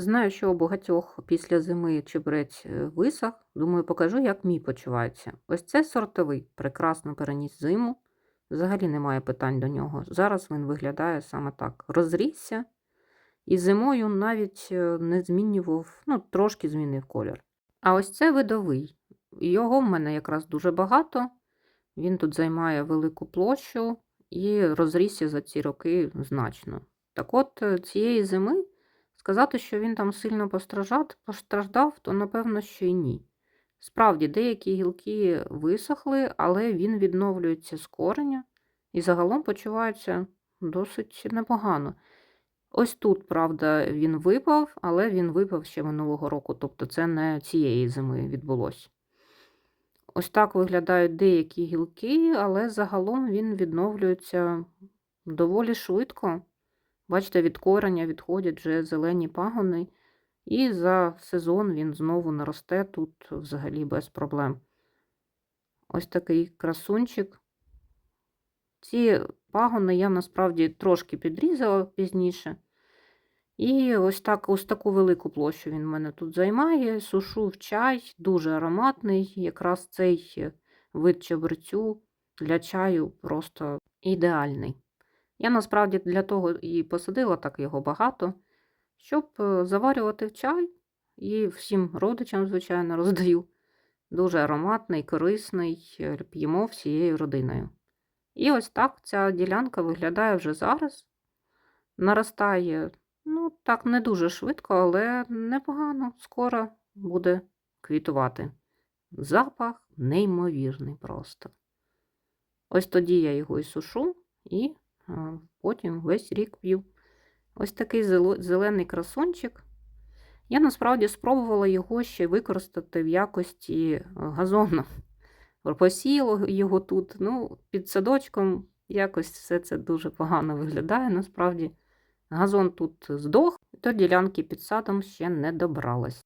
Знаю, що у багатьох після зими чебрець е, висох. Думаю, покажу, як мій почувається. Ось це сортовий, прекрасно переніс зиму. Взагалі немає питань до нього. Зараз він виглядає саме так. Розрісся і зимою навіть е, не змінював, ну, трошки змінив колір. А ось це видовий. Його в мене якраз дуже багато. Він тут займає велику площу і розрісся за ці роки значно. Так от, е, цієї зими сказати, що він там сильно постраждав, то напевно, що й ні. Справді, деякі гілки висохли, але він відновлюється з кореня і загалом почувається досить непогано. Ось тут, правда, він випав, але він випав ще минулого року, тобто це не цієї зими відбулося. Ось так виглядають деякі гілки, але загалом він відновлюється доволі швидко. Бачите, від кореня відходять вже зелені пагони, і за сезон він знову наросте тут взагалі без проблем. Ось такий красунчик. Ці пагони я насправді трошки підрізала пізніше. І ось так, ось таку велику площу він мене тут займає. Сушу в чай, дуже ароматний. Якраз цей вид чабрецю для чаю просто ідеальний. Я насправді для того і посадила так його багато, щоб е, заварювати чай і всім родичам, звичайно, роздаю. Дуже ароматний, корисний, е, п'ємо всією родиною. І ось так ця ділянка виглядає вже зараз. Наростає, ну, так, не дуже швидко, але непогано, скоро буде квітувати. Запах неймовірний просто. Ось тоді я його і сушу, і потім весь рік п'ю. Ось такий зелений красончик. Я насправді спробувала його ще використати в якості газону. Посіяла його тут. Ну, під садочком якось все це дуже погано виглядає. Насправді, газон тут здох, то ділянки під садом ще не добралась.